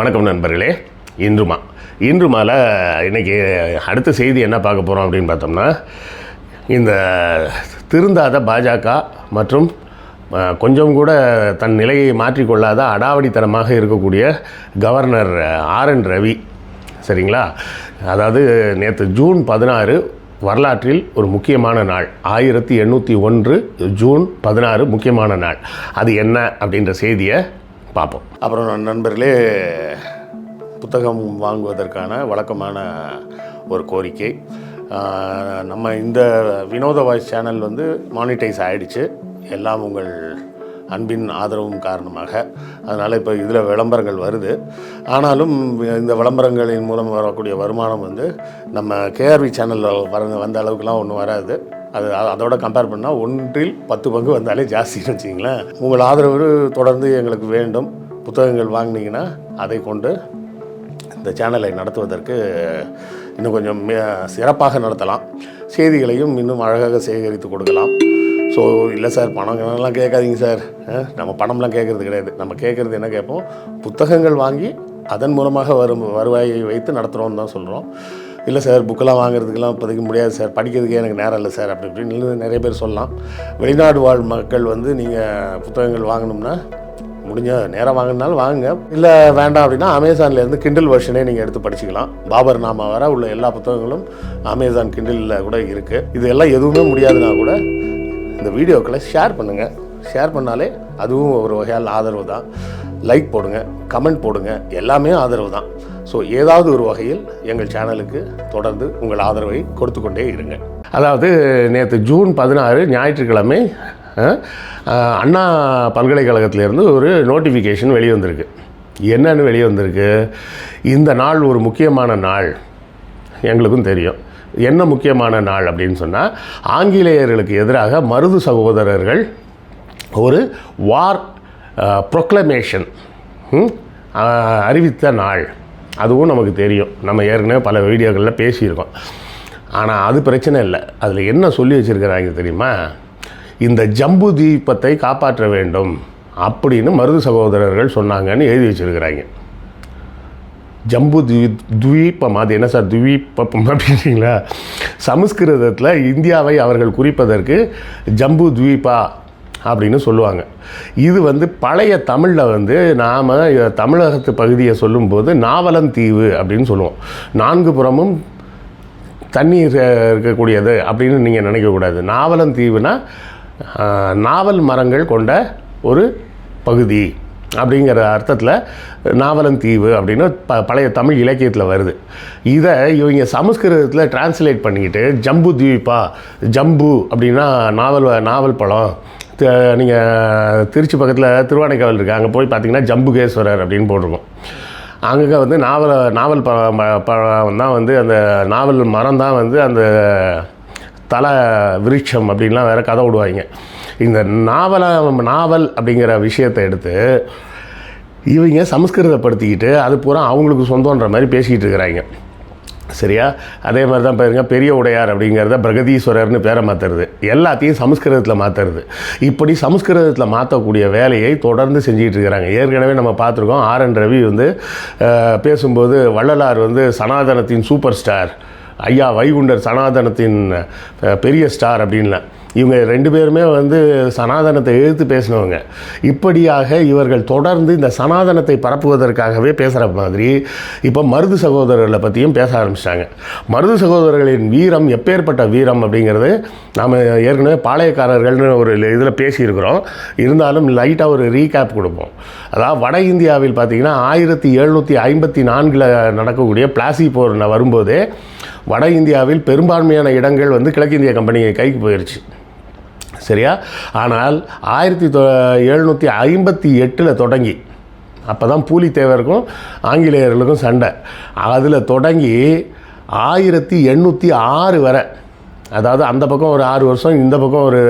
வணக்கம் நண்பர்களே. இன்றுமா. இன்றுமால இன்றைக்கி அடுத்த செய்தி என்ன பார்க்க போகிறோம் அப்படின்னு பார்த்தோம்னா இந்த திருந்தாத பாஜக மற்றும் கொஞ்சம் கூட தன் நிலையை மாற்றிக்கொள்ளாத அடாவடித்தனமாக இருக்கக்கூடிய கவர்னர் ஆர் என் ரவி. சரிங்களா? அதாவது நேற்று ஜூன் பதினாறு வரலாற்றில் ஒரு முக்கியமான நாள். ஆயிரத்தி எண்ணூற்றி ஒன்று ஜூன் பதினாறு முக்கியமான நாள். அது என்ன அப்படின்ற செய்தியை பார்ப்போம். அப்புறம் நண்பர்களே புத்தகம் வாங்குவதற்கான வழக்கமான ஒரு கோரிக்கை. நம்ம இந்த வினோத வாய்ஸ் சேனல் வந்து மானிட்டைஸ் ஆகிடுச்சு எல்லாம் உங்கள் அன்பின் ஆதரவும் காரணமாக. அதனால் இப்போ இதில் விளம்பரங்கள் வருது. ஆனாலும் இந்த விளம்பரங்களின் மூலம் வரக்கூடிய வருமானம் வந்து நம்ம கேஆர்வி சேனலில் வர வந்த அளவுக்குலாம் ஒன்றும் வராது. அது அதோட கம்பேர் பண்ணால் ஒன்றில் பத்து பங்கு வந்தாலே ஜாஸ்தின்னு வச்சிங்களேன் உங்கள் ஆதரவு தொடர்ந்து எங்களுக்கு வேண்டும். புத்தகங்கள் வாங்கினீங்கன்னா அதை கொண்டு இந்த சேனலை நடத்துவதற்கு இன்னும் கொஞ்சம் சிறப்பாக நடத்தலாம். செய்திகளையும் இன்னும் அழகாக சேகரித்து கொடுக்கலாம். ஸோ இல்லை சார் பணம் எல்லாம் கேட்காதீங்க சார் நம்ம பணம்லாம் கேட்குறது கிடையாது. நம்ம கேட்குறது என்ன கேட்போம்? புத்தகங்கள் வாங்கி அதன் மூலமாக வரும் வருவாயை வைத்து நடத்துகிறோம்னு தான் சொல்கிறோம் இல்லை சார் புக்கெல்லாம் வாங்குறதுக்கெல்லாம் இப்போதைக்கு முடியாது சார். படிக்கிறதுக்கே எனக்கு நேரம் இல்லை சார் அப்படி இப்படின்னு நிறைய பேர் சொல்லலாம். வெளிநாடு வாழ் மக்கள் வந்து நீங்கள் புத்தகங்கள் வாங்கணும்னா முடிஞ்ச நேரம் வாங்கினாலும் வாங்குங்க. இல்லை வேண்டாம் அப்படின்னா அமேசான்லேருந்து கிண்டில் வெர்ஷனே நீங்கள் எடுத்து படிச்சுக்கலாம். பாபர் நாமா வர உள்ள எல்லா புத்தகங்களும் அமேசான் கிண்டிலில் கூட இருக்குது இது எல்லாம் எதுவுமே முடியாதுன்னா கூட இந்த வீடியோக்களை ஷேர் பண்ணுங்கள் ஷேர் பண்ணாலே அதுவும் ஒரு வகையால் ஆதரவு தான். லைக் போடுங்க கமெண்ட் போடுங்க. எல்லாமே ஆதரவு தான். ஸோ ஏதாவது ஒரு வகையில் எங்கள் சேனலுக்கு தொடர்ந்து உங்கள் ஆதரவை கொடுத்து கொண்டே இருங்க அதாவது நேற்று ஜூன் பதினாறு ஞாயிற்றுக்கிழமை அண்ணா பல்கலைக்கழகத்திலேருந்து ஒரு நோட்டிஃபிகேஷன் வெளிவந்திருக்கு. என்னன்னு வெளியே வந்திருக்கு இந்த நாள் ஒரு முக்கியமான நாள். எங்களுக்கும் தெரியும். என்ன முக்கியமான நாள் அப்படின்னு சொன்னால் ஆங்கிலேயர்களுக்கு எதிராக மருது சகோதரர்கள் ஒரு வார் ப்ரொக்ளமேஷன் அறிவித்த நாள். அதுவும் நமக்கு தெரியும். நம்ம ஏற்கனவே பல வீடியோக்களில் பேசியிருக்கோம். ஆனால் அது பிரச்சனை இல்லை. அதில் என்ன சொல்லி வச்சுருக்கிறாங்க தெரியுமா? இந்த ஜம்பு தீபத்தை காப்பாற்ற வேண்டும் அப்படின்னு மருது சகோதரர்கள் சொன்னாங்கன்னு எழுதி வச்சுருக்கிறாங்க. ஜம்பு துவீபம் அது என்ன சார் துவீபம் அப்படின்றீங்களா? சமஸ்கிருதத்தில் இந்தியாவை அவர்கள் குறிப்பதற்கு ஜம்பு துவீபா அப்படின்னு சொல்லுவாங்க. இது வந்து பழைய தமிழில் வந்து நாம் தமிழகத்து பகுதியை சொல்லும்போது நாவலந்தீவு அப்படின்னு சொல்லுவோம். நான்கு புறமும் தண்ணீர் இருக்கக்கூடியது அப்படின்னு நீங்கள் நினைக்கக்கூடாது நாவலந்தீவுனா நாவல் மரங்கள் கொண்ட ஒரு பகுதி அப்படிங்கிற அர்த்தத்தில் நாவலந்தீவு அப்படின்னு ப பழைய தமிழ் இலக்கியத்தில் வருது. இதை இவங்க சமஸ்கிருதத்தில் டிரான்ஸ்லேட் பண்ணிக்கிட்டு ஜம்பு தீபா ஜம்பு அப்படின்னா நாவல் நாவல் பழம் நீங்கள் திருச்சி பக்கத்தில் திருவானைக்காவல் இருக்குது அங்கே போய் பார்த்தீங்கன்னா ஜம்புகேஸ்வரர் அப்படின்னு போட்டிருக்கோம். அங்கே வந்து நாவல் நாவல் ப பழம் தான் வந்து அந்த நாவல் மரம் தான் வந்து அந்த தலை விருட்சம் அப்படின்லாம் வேறு கதை விடுவாங்க. இந்த நாவலை நாவல் அப்படிங்கிற விஷயத்தை எடுத்து இவங்க சமஸ்கிருதப்படுத்திக்கிட்டு அது பூரா அவங்களுக்கு சொந்தன்ற மாதிரி பேசிக்கிட்டு இருக்கிறாங்க. சரியா? அதே மாதிரி தான் பாருங்க பெரிய உடையார் அப்படிங்கிறத பிரகதீஸ்வரர்னு பேரை மாற்றுறது எல்லாத்தையும் சமஸ்கிருதத்தில் மாற்றுறது இப்படி சமஸ்கிருதத்தில் மாற்றக்கூடிய வேலையை தொடர்ந்து செஞ்சிகிட்டு இருக்கிறாங்க. ஏற்கனவே நம்ம பார்த்துருக்கோம் ஆர் என் ரவி வந்து பேசும்போது வள்ளலார் வந்து சனாதனத்தின் சூப்பர் ஸ்டார் ஐயா வைகுண்டர் சனாதனத்தின் பெரிய ஸ்டார் அப்படின்லாம் இவங்க ரெண்டு பேருமே வந்து சனாதனத்தை எதிர்த்து பேசினவங்க. இப்படியாக இவர்கள் தொடர்ந்து இந்த சனாதனத்தை பரப்புவதற்காகவே பேசுகிற மாதிரி இப்போ மருது சகோதரர்களை பற்றியும் பேச ஆரம்பிச்சிட்டாங்க. மருது சகோதரர்களின் வீரம் எப்பேற்பட்ட வீரம் அப்படிங்கிறது நாம் ஏற்கனவே பாளையக்காரர்கள்னு ஒரு இதில் பேசியிருக்கிறோம். இருந்தாலும் லைட்டாக ஒரு ரீகேப் கொடுப்போம். அதாவது வட இந்தியாவில் பார்த்தீங்கன்னா ஆயிரத்தி எழுநூற்றி ஐம்பத்தி நான்கில் நடக்கக்கூடிய பிளாசி போர் வரும்போதே வட இந்தியாவில் பெரும்பான்மையான இடங்கள் வந்து கிழக்கிந்திய கம்பெனியை கைக்கு போயிடுச்சு சரியா? ஆனால் ஆயிரத்தி தொ எழுநூற்றி ஐம்பத்தி எட்டில் தொடங்கி அப்போ தான் பூலித்தேவருக்கும் ஆங்கிலேயர்களுக்கும் சண்டை. அதில் தொடங்கி ஆயிரத்தி எண்ணூற்றி ஆறு வரை அதாவது அந்த பக்கம் ஒரு ஆறு வருஷம் இந்த பக்கம் ஒரு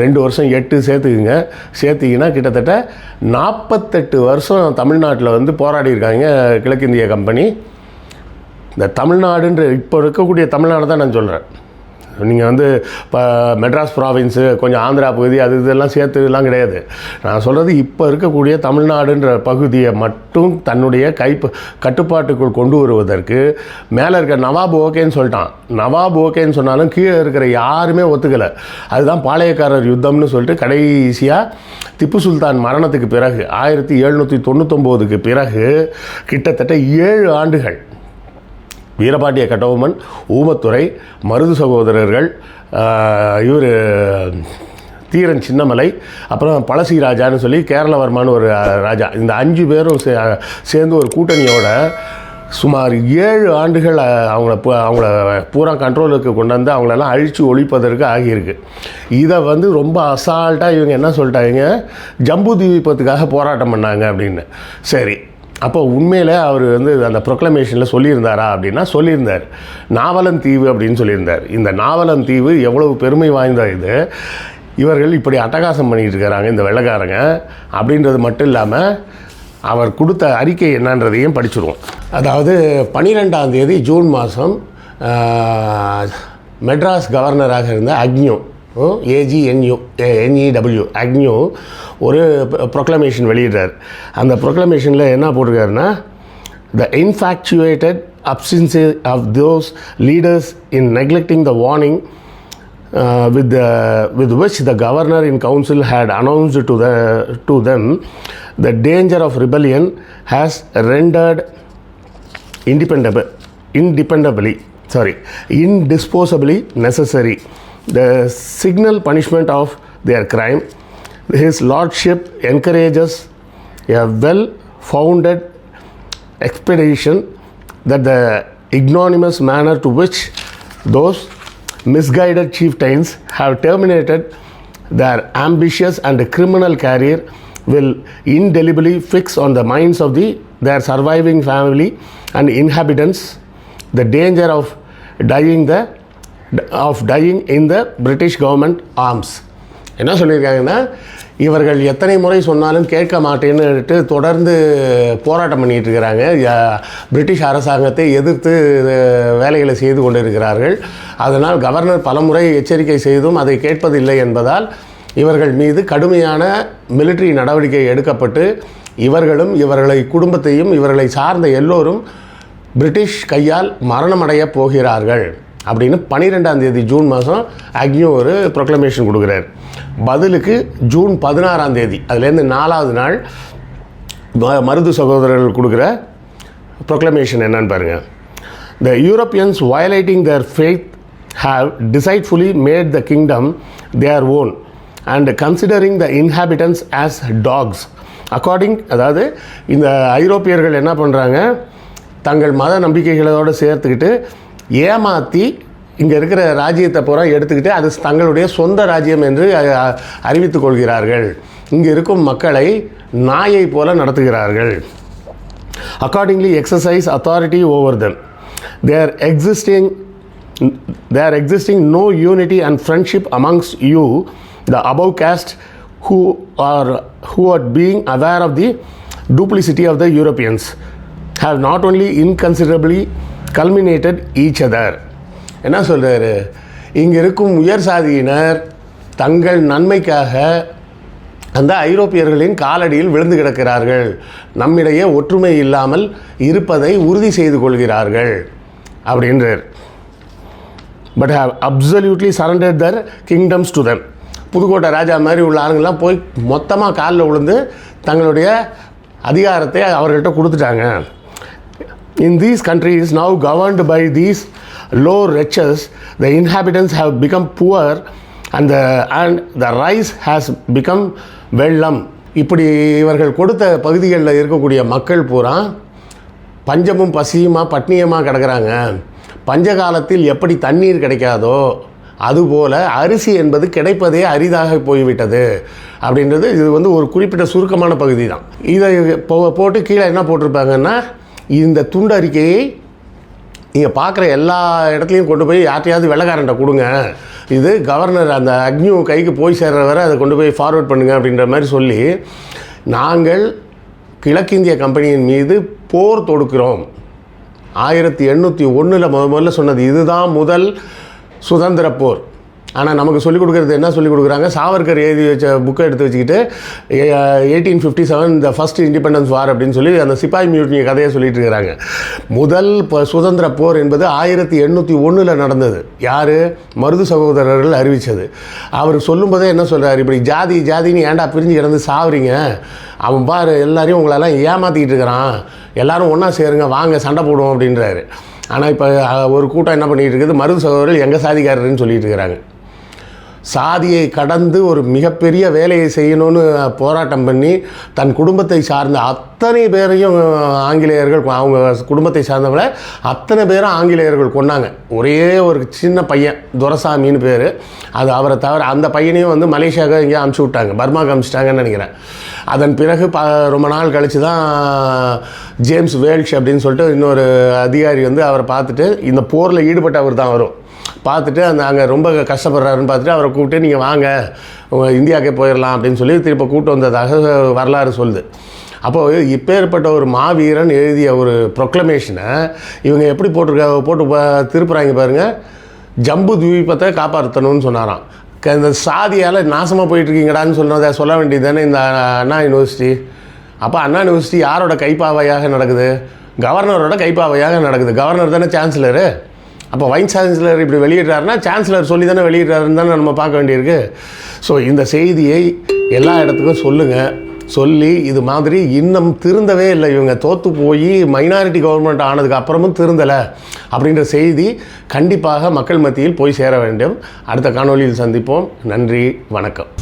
ரெண்டு வருஷம் எட்டு சேர்த்துக்குங்க. சேர்த்திங்கன்னா கிட்டத்தட்ட நாற்பத்தெட்டு வருஷம் தமிழ்நாட்டில் வந்து போராடி இருக்காங்க கிழக்கிந்திய கம்பெனி. இந்த தமிழ்நாடுன்ற இப்போ இருக்கக்கூடிய தமிழ்நாடு தான் நான் சொல்கிறேன் நீங்கள் வந்து இப்போ மெட்ராஸ் ப்ராவின்ஸு கொஞ்சம் ஆந்திரா பகுதி அது இதெல்லாம் சேர்த்துலாம் கிடையாது. நான் சொல்கிறது இப்போ இருக்கக்கூடிய தமிழ்நாடுன்ற பகுதியை மட்டும் தன்னுடைய கைப்பு கட்டுப்பாட்டுக்குள் கொண்டு வருவதற்கு மேலே இருக்க நவாப் ஓகேன்னு சொல்லிட்டான். நவாப் ஓகேன்னு சொன்னாலும் கீழே இருக்கிற யாருமே ஒத்துக்கலை. அதுதான் பாளையக்காரர் யுத்தம்னு சொல்லிட்டு கடைசியாக திப்பு சுல்தான் மரணத்துக்கு பிறகு ஆயிரத்தி எழுநூற்றி தொண்ணூத்தொம்போதுக்கு பிறகு கிட்டத்தட்ட ஏழு ஆண்டுகள் வீரபாண்டிய கட்டபொம்மன் ஊமத்துறை மருது சகோதரர்கள் இவர் தீரன் சின்னமலை அப்புறம் பழசி ராஜான்னு சொல்லி கேரளவர்மான்னு ஒரு ராஜா. இந்த அஞ்சு பேரும் சே சேர்ந்து ஒரு கூட்டணியோட சுமார் ஏழு ஆண்டுகள் அவங்கள அவங்கள பூரா கண்ட்ரோலுக்கு கொண்டு வந்து அவங்களெல்லாம் அழித்து ஒழிப்பதற்கு ஆகியிருக்கு. இதை வந்து ரொம்ப அசால்ட்டாக இவங்க என்ன சொல்லிட்டாங்க? ஜம்பு தீபத்துக்காக போராட்டம் பண்ணாங்க அப்படின்னு. சரி. அப்போ உண்மையில் அவர் வந்து அந்த ப்ரொக்ளமேஷனில் சொல்லியிருந்தாரா அப்படின்னா சொல்லியிருந்தார். நாவலன் தீவு அப்படின்னு சொல்லியிருந்தார். இந்த நாவலன் தீவு எவ்வளவு பெருமை வாய்ந்த இது. இவர்கள் இப்படி அட்டகாசம் பண்ணிட்டு இருக்கிறாங்க இந்த வெள்ளைக்காரங்க. அப்படின்றது மட்டும் இல்லாமல் அவர் கொடுத்த அறிக்கை என்னன்றதையும் படிச்சிருவோம். அதாவது பன்னிரெண்டாம் தேதி ஜூன் மாதம் மெட்ராஸ் கவர்னராக இருந்த அக்னியோ A G N U N E W Agnew ஒரு ப்ரொக்ளமேஷன் வெளியிடுறார் அந்த ப்ரொக்ளமேஷனில் என்ன போட்டிருக்காருன்னா the infatuated obstinacy of those leaders in neglecting the warning with the with which the governor in council had announced to the to them the danger of rebellion has rendered indispensable indispensably sorry indispensably necessary the signal punishment of their crime. His lordship encourages a well founded expedition that the ignominious manner to which those misguided chieftains have terminated their ambitious and criminal career will indelibly fix on the minds of the, their surviving family and inhabitants the danger of dying the of dying in the British government arms என்ன சொல்லியிருக்காங்கன்னா இவர்கள் எத்தனை முறை சொன்னாலும் கேட்க மாட்டேன்னுட்டு தொடர்ந்து போராட்டம் பண்ணிட்டு இருக்கிறாங்க. பிரிட்டிஷ் அரசாங்கத்தை எதிர்த்து வேலைகளை செய்து கொண்டிருக்கிறார்கள். அதனால் கவர்னர் பலமுறை எச்சரிக்கை செய்தும் அதை கேட்பதில்லை என்பதால் இவர்கள் மீது கடுமையான மிலிட்டரி நடவடிக்கை எடுக்கப்பட்டு இவர்களும் இவர்களை குடும்பத்தையும் இவர்களை சார்ந்த எல்லோரும் பிரிட்டிஷ் கையால் மரணமடைய போகிறார்கள். அப்படின்னு பன்னிரெண்டாம் தேதி ஜூன் மாதம் அக்னியோ ஒரு ப்ரொக்ளமேஷன் கொடுக்குறாரு. பதிலுக்கு ஜூன் பதினாறாம் தேதி அதுலேருந்து நாலாவது நாள் மருது சகோதரர்கள் கொடுக்குற ப்ரொக்ளமேஷன் என்னன்னு பாருங்கள் the Europeans violating their faith have deceitfully made the kingdom their own and considering the inhabitants as dogs according அதாவது இந்த ஐரோப்பியர்கள் என்ன பண்ணுறாங்க தங்கள் மத நம்பிக்கைகளோடு சேர்த்துக்கிட்டு ஏமாற்றி இங்கே இருக்கிற ராஜ்யத்தை பூரா எடுத்துக்கிட்டு அது தங்களுடைய சொந்த ராஜ்யம் என்று அறிவித்துக் கொள்கிறார்கள் இங்கே இருக்கும் மக்களை நாயை போல நடத்துகிறார்கள் accordingly exercise authority over them their existing their existing no unity and friendship amongst you the above caste who are who are being aware of the duplicity of the Europeans have not only inconsiderably culminated each other. என்ன சொல்கிறாரு இங்கே இருக்கும் உயர் சாதியினர் தங்கள் நன்மைக்காக அந்த ஐரோப்பியர்களின் காலடியில் விழுந்து கிடக்கிறார்கள். நம்மிடையே ஒற்றுமை இல்லாமல் இருப்பதை உறுதி செய்து கொள்கிறார்கள் அப்படின்றார். But have absolutely surrendered their kingdoms to them Pudukkottai ராஜா மாதிரி உள்ள ஆளுங்கள்லாம் போய் மொத்தமாக காலில் விழுந்து தங்களுடைய அதிகாரத்தை அவர்கள்ட்ட கொடுத்துட்டாங்க. In these countries now governed by these low wretches, the inhabitants have become poor and the, and the rice has become வெள்ளம். இப்படி இவர்கள் கொடுத்த பகுதிகளில் இருக்கக்கூடிய மக்கள் பூரா பஞ்சமும் பசியுமா பட்னியமாக கிடக்கிறாங்க. பஞ்ச காலத்தில் எப்படி தண்ணீர் கிடைக்காதோ அதுபோல அரிசி என்பது கிடைப்பதே அரிதாக போய்விட்டது அப்படின்றது இது வந்து ஒரு குறிப்பிட்ட சுருக்கமான பகுதி தான் இதை போ- போட்டு கீழே என்ன போட்டிருப்பாங்கன்னா இந்த துண்டு அறிக்கையை நீங்கள் பார்க்குற எல்லா இடத்துலையும் கொண்டு போய் யார்ட்டையாவது வெள்ளைக்காரன்ட்ட கொடுங்க. இது கவர்னர் அந்த அக்னி கைக்கு போய் சேர்ற வரை அதை கொண்டு போய் ஃபார்வர்ட் பண்ணுங்க அப்படின்ற மாதிரி சொல்லி நாங்கள் கிழக்கிந்திய கம்பெனியின் மீது போர் தொடுக்கிறோம். ஆயிரத்தி எண்ணூற்றி ஒன்றில் முத முதல்ல சொன்னது இதுதான் முதல் சுதந்திர போர். ஆனால் நமக்கு சொல்லிக் கொடுக்குறது என்ன சொல்லிக் கொடுக்குறாங்க? சாவர்கர் எழுதி வச்ச புக்கை எடுத்து வச்சுக்கிட்டு எயிட்டீன் ஃபிஃப்டி செவன் இந்த ஃபஸ்ட் இண்டிபெண்டன்ஸ் வார் அப்படின்னு சொல்லி அந்த சிப்பாய் மியூட்னி கதையை சொல்லிட்டு இருக்கிறாங்க. முதல் சுதந்திர போர் என்பது ஆயிரத்தி எண்ணூற்றி ஒன்றில் நடந்தது. யார்? மருது சகோதரர்கள் அறிவித்தது அவர் சொல்லும்போதே என்ன சொல்கிறார் இப்படி ஜாதி ஜாதின்னு ஏன்டா பிரிஞ்சு கிடந்து சாவுறீங்க? அவன் பாரு எல்லாரையும் உங்களெல்லாம் ஏமாற்றிக்கிட்டு இருக்கிறான். எல்லாரும் ஒன்றா சேருங்க வாங்க சண்டை போடுவோம் அப்படின்றாரு. ஆனால் இப்போ ஒரு கூட்டம் என்ன பண்ணிகிட்டு இருக்குது? மருது சகோதரர்கள் எங்கள் சாதிக்காரருன்னு சொல்லிட்டு இருக்கிறாங்க. சாதியை கடந்து ஒரு மிகப்பெரிய வேலையை செய்யணும்னு போராட்டம் பண்ணி தன் குடும்பத்தை சார்ந்த அத்தனை பேரையும் ஆங்கிலேயர்கள் அவங்க குடும்பத்தை சார்ந்தவங்கள அத்தனை பேரும் ஆங்கிலேயர்கள் கொன்னாங்க. ஒரே ஒரு சின்ன பையன் துரசாமின்னு பேர். அது அவரை தவிர அந்த பையனையும் வந்து மலேசியாவுக்கு இங்கே அமுச்சு விட்டாங்க. பர்மாவுக்கு அமுச்சிட்டாங்கன்னு நினைக்கிறேன். அதன் பிறகு ப ரொம்ப நாள் கழித்து தான் ஜேம்ஸ் வேல்ஷ் அப்படின்னு சொல்லிட்டு இன்னொரு அதிகாரி வந்து அவரை பார்த்துட்டு இந்த போரில் ஈடுபட்டவர் தான் வரும் பார்த்துட்டு அந்த அங்கே ரொம்ப கஷ்டப்படுறாருன்னு பார்த்துட்டு அவரை கூப்பிட்டு நீங்கள் வாங்க உங்கள் இந்தியாவுக்கே போயிடலாம் அப்படின்னு சொல்லி திருப்ப கூப்பிட்டு வந்ததாக வரலாறு சொல்லுது. அப்போது இப்பேற்பட்ட ஒரு மாவீரன் எழுதிய ஒரு ப்ரொக்ளமேஷனை இவங்க எப்படி போட்டிருக்க போட்டு பா- திருப்புறாங்க பாருங்கள் ஜம்பு துவீபத்தை காப்பாற்றணும்னு சொன்னாராம். க- இந்த சாதியால் நாசமாக போயிட்டுருக்கீங்கடான்னு சொன்னதை சொல்ல வேண்டியது தானே இந்த அண்ணா யூனிவர்சிட்டி. அப்போ அண்ணா யூனிவர்சிட்டி யாரோட கைப்பாவையாக நடக்குது? கவர்னரோட கைப்பாவையாக நடக்குது. கவர்னர் தானே சான்சலரு அப்போ வைஸ் சான்சலர் இப்படி வெளியிடுறாருன்னா சான்சலர் சொல்லி தானே வெளியிடுறாருன்னு தானே நம்ம பார்க்க வேண்டியிருக்கு. ஸோ இந்த செய்தியை எல்லா இடத்துக்கும் சொல்லுங்கள் சொல்லி இது மாதிரி இன்னும் திருந்தவே இல்லை. இவங்க தோற்று போய் மைனாரிட்டி கவர்மெண்ட் ஆனதுக்கு அப்புறமும் திருந்தலை அப்படின்ற செய்தி கண்டிப்பாக மக்கள் மத்தியில் போய் சேர வேண்டும். அடுத்த காணொலியில் சந்திப்போம். நன்றி வணக்கம்.